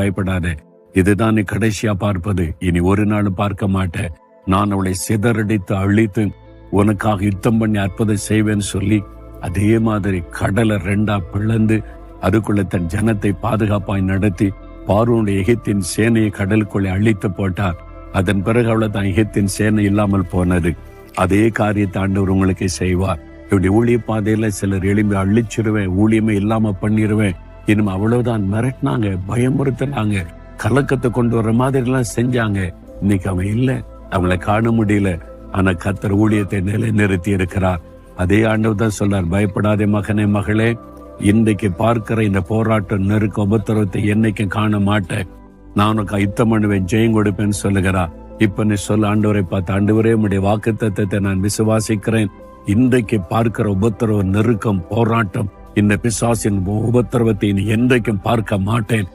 பயப்படாத. இதுதான் நீ கடைசியா பார்ப்பது. இனி ஒரு நாள் பார்க்க மாட்டேன் நான் அவளை சிதறடித்து அழித்து உனக்காக யுத்தம் பண்ணி அற்புதம் செய்வேன்னு சொல்லி அதே மாதிரி கடலை ரெண்டா பிளந்து அதுக்குள்ள தன் ஜனத்தை பாதுகாப்பாய் நடத்தி பார்வனுடைய எகித்தின் சேனையை கடலுக்குள்ளே அழித்து போட்டார். அதன் பிறகு அவள தான் எகித்தின் சேனை இல்லாமல் போனது. அதே காரியத்தை ஆண்டவர் உங்களுக்கு செய்வார். இப்படி ஊழிய பாதையில சிலர் எழும்பி அழிச்சிருவேன் ஊழியமே இல்லாம பண்ணிடுவேன் இனிமே அவ்வளவுதான். மிரட்டினாங்க பயமுறுத்தினாங்க கலக்கத்தை கொண்டு வர்ற மாதிரி எல்லாம் செஞ்சாங்க. இன்னைக்கு அவன் இல்ல அவங்கள காண முடியல. ஆனா கத்தர் ஊழியத்தை நிலை நிறுத்தி இருக்கிறார். அதே ஆண்டவர் தான் சொல்றார் பயப்படாதே மகனே மகளே இன்றைக்கு பார்க்கிற இந்த போராட்டம் நெருக்க உபத்திரவத்தை என்னைக்கும் காண மாட்டேன். நான் உனக்கு யுத்தம் பண்ணுவேன் ஜெயம் கொடுப்பேன்னு சொல்லுகிறா இப்ப நீ சொல்ல ஆண்டவரை பார்த்து ஆண்டவரே உடைய வாக்கு நான் விசுவாசிக்கிறேன். இன்றைக்கு பார்க்கிற உபத்திரவ நெருக்கம் போராட்டம் இந்த பிசாசின் உபத்திரவத்தை நீ என்றைக்கும் பார்க்க மாட்டேன்.